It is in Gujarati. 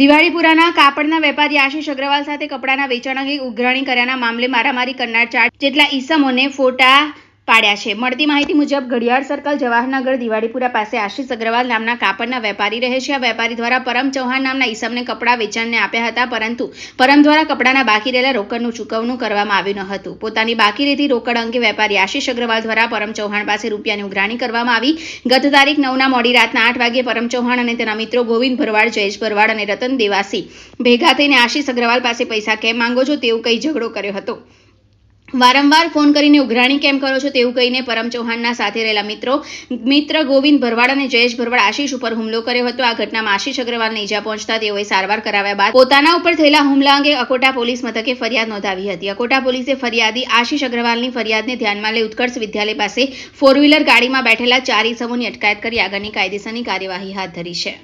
દિવાળીપુરાના કાપડના વેપારી આશિષ અગ્રવાલ સાથે કપડાના વેચાણ અંગે ઉઘરાણી કર્યાના મામલે મારામારી કરનાર ચાર જેટલા ઈસમોને ફોટા પાડ્યા છે. મળતી માહિતી મુજબ, ઘડિયાળ સર્કલ જવાહરનગર દિવાળીપુરા પાસે આશિષ અગ્રવાલ નામના કાપડના વેપારી રહે છે. આ વેપારી દ્વારા પરમ ચૌહાણ નામના ઈસમને કપડાં વેચાણને આપ્યા હતા, પરંતુ પરમ દ્વારા કપડાના બાકી રહેલા રોકડનું ચૂકવણું કરવામાં આવ્યું ન હતું. પોતાની બાકી રહેતી રોકડ અંગે વેપારી આશિષ અગ્રવાલ દ્વારા પરમ ચૌહાણ પાસે રૂપિયાની ઉઘરાણી કરવામાં આવી. ગત તારીખ નવના મોડી રાતના આઠ વાગ્યે પરમ ચૌહાણ અને તેના મિત્રો ગોવિંદ ભરવાડ, જયેશ ભરવાડ અને રતન દેવાસી ભેગા થઈને આશિષ અગ્રવાલ પાસે પૈસા કેમ માંગો છો તેવું કઈ ઝઘડો કર્યો હતો? વારંવાર ફોન કરીને ઉઘરાણી કેમ કરો છો તેવું કહીને પરમ ચૌહાણના સાથે રહેલા મિત્રો, મિત્ર ગોવિંદ ભરવાડ અને જયેશ ભરવાડ આશીષ ઉપર હુમલો કર્યો હતો. આ ઘટનામાં આશીષ અગ્રવાલને ઈજા પહોંચતા તેઓએ સારવાર કરાવ્યા બાદ પોતાના ઉપર થયેલા હુમલા અંગે અકોટા પોલીસ મથકે ફરિયાદ નોંધાવી હતી. અકોટા પોલીસે ફરિયાદી આશીષ અગ્રવાલની ફરિયાદને ધ્યાનમાં લઈ ઉત્કર્ષ વિદ્યાલય પાસે ફોર વ્હીલર ગાડીમાં બેઠેલા ચાર ઈસમોની અટકાયત કરી આગળની કાયદેસરની કાર્યવાહી હાથ ધરી છે.